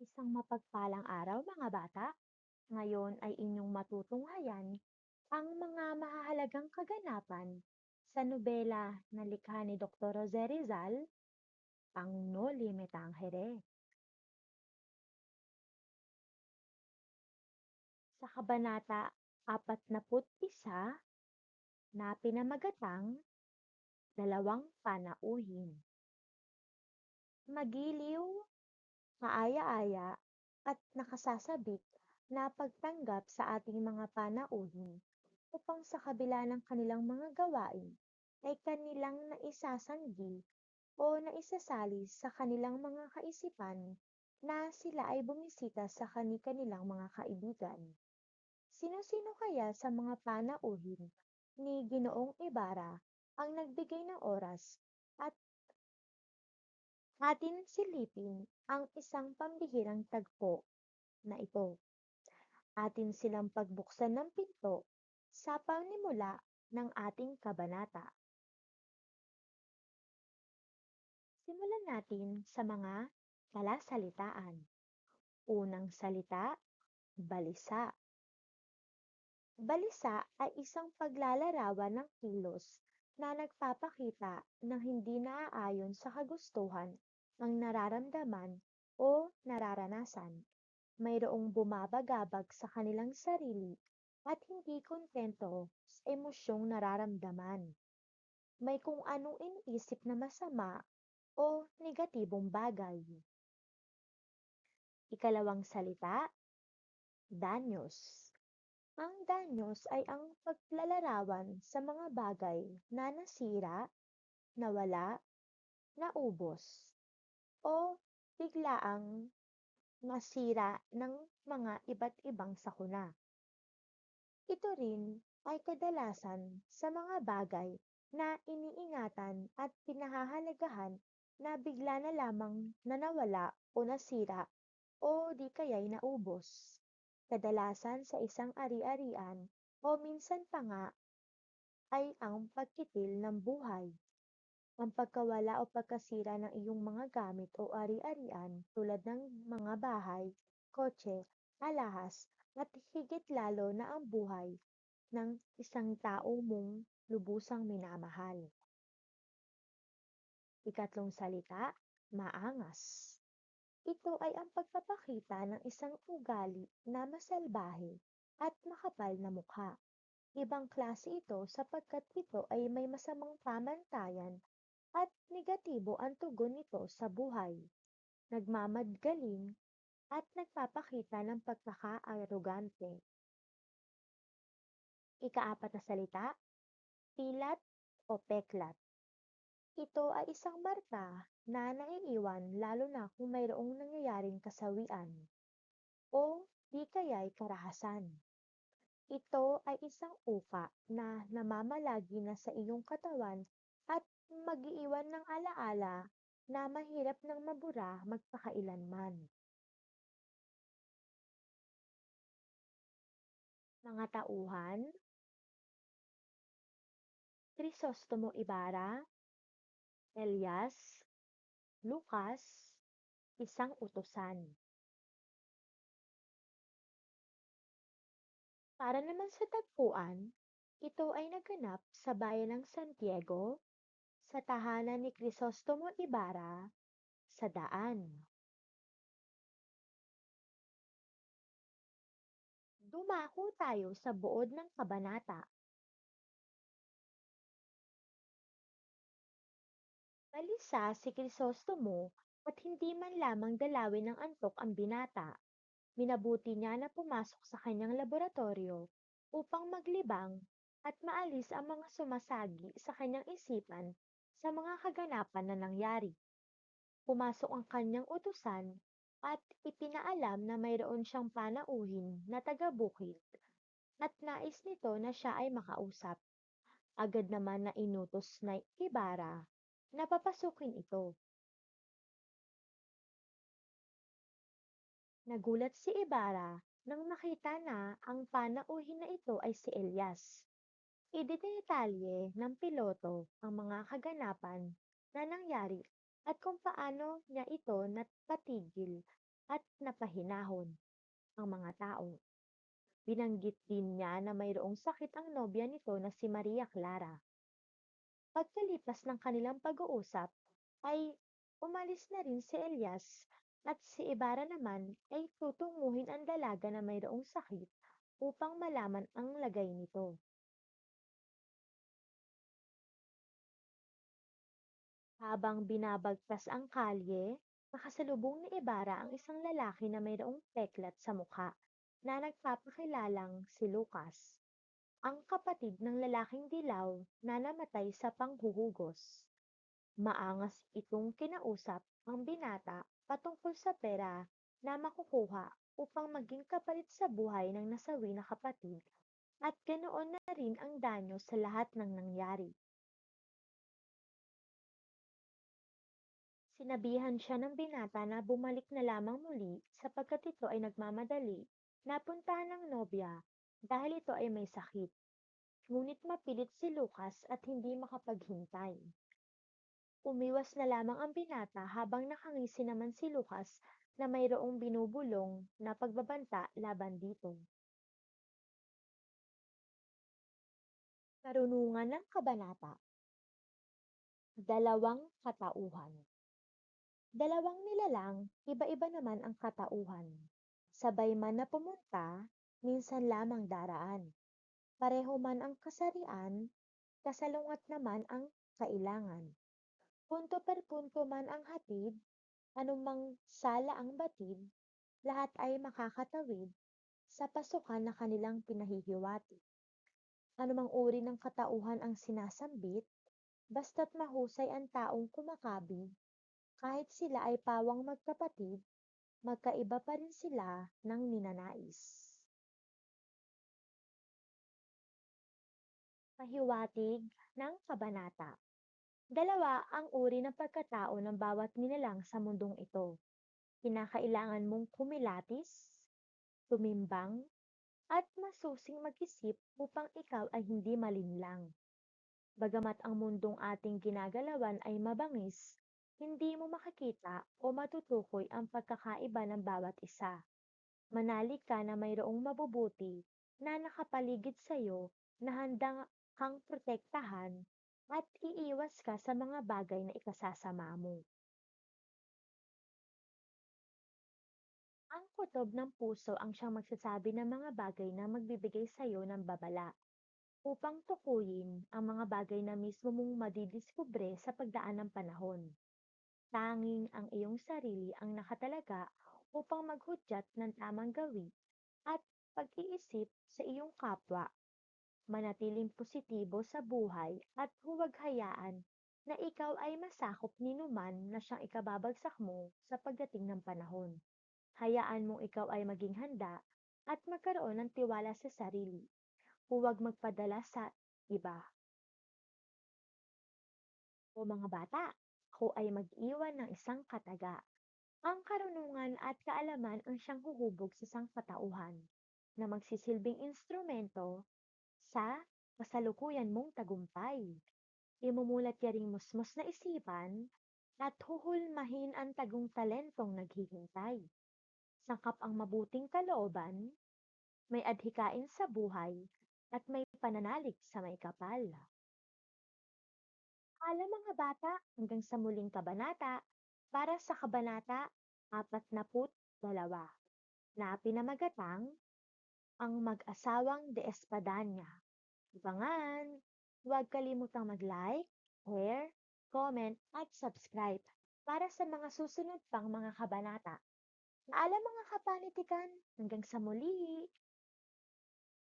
Isang mapagpalang araw mga bata. Ngayon ay inyong matutunghayan ang mga mahahalagang kaganapan sa nobela na likha ni Dr. Jose Rizal, ang No Limit Tangere. Sa Kabanata 41 na pinamagatang Dalawang Panauhin. Magiliw kaaya-aya at nakasasabik na pagtanggap sa ating mga panauhin upang sa kabila ng kanilang mga gawain ay kanilang naisasanggi o naisasali sa kanilang mga kaisipan na sila ay bumisita sa kani-kanilang mga kaibigan. Sino-sino kaya sa mga panauhin ni Ginoong Ibarra ang nagbigay ng oras at atin silipin ang isang pambihirang tagpo na ito. Atin silang pagbuksan ng pinto sa panimula ng ating kabanata. Simulan natin sa mga talasalitaan. Unang salita, balisa. Balisa ay isang paglalarawan ng kilos na nagpapakita ng hindi naaayon sa kagustuhan ng nararamdaman o nararanasan. Mayroong bumabagabag sa kanilang sarili at hindi kontento sa emosyong nararamdaman. May kung anong iniisip na masama o negatibong bagay. Ikalawang salita, danyos. Ang danyos ay ang paglalarawan sa mga bagay na nasira, nawala, naubos, o biglaang masira ng mga iba't ibang sakuna. Ito rin ay kadalasan sa mga bagay na iniingatan at pinahahalagahan na bigla na lamang na nawala o nasira o di kaya'y naubos. Kadalasan sa isang ari-arian o minsan pa nga ay ang pagkitil ng buhay. Ang pagkawala o pagkasira ng iyong mga gamit o ari-arian tulad ng mga bahay, kotse, alahas, at higit lalo na ang buhay ng isang tao mong lubusang minamahal. Ikatlong salita, maangas. Ito ay ang pagpapakita ng isang ugali na masalbahe at makapal na mukha. Ibang klase ito sapagkat ito ay may masamang pamantayan at negatibo ang tugon nito sa buhay. Nagmamadgaling at nagpapakita ng pagkaka-arogante. Ikaapat na salita, pilat o peklat. Ito ay isang marka na naiiwan lalo na kung mayroong nangyayaring kasawian o di kaya'y karahasan. Ito ay isang uka na namamalagi na sa iyong katawan at mag-iiwan ng alaala na mahirap nang mabura magpakailanman. Mga tauhan, Crisostomo Ibarra, Elias, Lucas, isang utusan. Para naman sa tagpuan, ito ay naganap sa bayan ng Santiago, sa tahanan ni Crisostomo Ibarra, sa daan. Dumako tayo sa buod ng kabanata. Balisa si Crisostomo at hindi man lamang dalawin ng antok ang binata. Minabuti niya na pumasok sa kanyang laboratorio upang maglibang at maalis ang mga sumasagi sa kanyang isipan sa mga kaganapan na nangyari. Pumasok ang kanyang utusan at ipinaalam na mayroon siyang panauhin na taga-bukid at nais nito na siya ay makausap. Agad naman na inutos na Ibarra na papasukin ito. Nagulat si Ibarra nang makita na ang panauhin na ito ay si Elias. Idinetalye ng piloto ang mga kaganapan na nangyari at kung paano niya ito napatigil at napahinahon ang mga tao. Binanggit din niya na mayroong sakit ang nobya nito na si Maria Clara. Pagkalipas ng kanilang pag-uusap, ay umalis na rin si Elias at si Ibarra naman ay tutunguhin ang dalaga na mayroong sakit upang malaman ang lagay nito. Habang binabagtas ang kalye, nakasalubong ni Ibarra ang isang lalaki na mayroong peklat sa mukha na nagpapakilalang si Lucas, ang kapatid ng lalaking dilaw na namatay sa panghuhugos. Maangas itong kinausap ang binata patungkol sa pera na makukuha upang maging kapalit sa buhay ng nasawi na kapatid at ganoon na rin ang danyo sa lahat ng nangyari. Sinabihan siya ng binata na bumalik na lamang muli sapagkat ito ay nagmamadali na puntahan ng nobya dahil ito ay may sakit. Ngunit mapilit si Lucas at hindi makapaghintay. Umiwas na lamang ang binata habang nakangisi naman si Lucas na mayroong binubulong na pagbabanta laban dito. Karunungan ng Kabanata Dalawang Katauhan Dalawang nilalang, iba-iba naman ang katauhan. Sabay man na pumunta, minsan lamang daraan. Pareho man ang kasarian, kasalungat naman ang kailangan. Punto per punto man ang hatid, anumang sala ang batid, lahat ay makakatawid sa pasukan na kanilang pinahihiwati. Anumang uri ng katauhan ang sinasambit, basta't mahusay ang taong kumakabig, kahit sila ay pawang magkapatid, magkaiba pa rin sila ng ninanais. Pahiwatig ng kabanata Dalawa ang uri ng pagkatao ng bawat nilalang sa mundong ito. Kinakailangan mong kumilatis, tumimbang, at masusing mag-isip upang ikaw ay hindi malinlang. Bagamat ang mundong ating ginagalawan ay mabangis, hindi mo makikita o matutukoy ang pagkakaiba ng bawat isa. Manalig ka na mayroong mabubuti na nakapaligid sa iyo na handang kang protektahan at iiwas ka sa mga bagay na ikasasama mo. Ang kutob ng puso ang siyang magsasabi ng mga bagay na magbibigay sa iyo ng babala upang tukuyin ang mga bagay na mismo mong madidiskubre sa pagdaan ng panahon. Tanging ang iyong sarili ang nakatalaga upang maghudyat ng tamang gawi at pag-iisip sa iyong kapwa. Manatiling positibo sa buhay at huwag hayaan na ikaw ay masakop ni numan na siyang ikababagsak mo sa pagdating ng panahon. Hayaan mong ikaw ay maging handa at magkaroon ng tiwala sa sarili. Huwag magpadala sa iba. O mga bata, ako ay mag-iwan ng isang kataga. Ang karunungan at kaalaman ang siyang huhubog sa sangkatauhan na magsisilbing instrumento sa kasalukuyan mong tagumpay. Imumulat niya ring musmos na isipan at huhulmahin ang tagong talentong naghihintay. Sangkap ang mabuting kalooban, may adhikain sa buhay, at may pananalig sa may kapal. Alam mga bata, hanggang sa muling kabanata, para sa kabanata 42 na pinamagatang ang mag-asawang de Espadanya. Ibangan, huwag kalimutang mag-like, share, comment, at subscribe para sa mga susunod pang mga kabanata. Paalam mga kapanitikan, hanggang sa muli!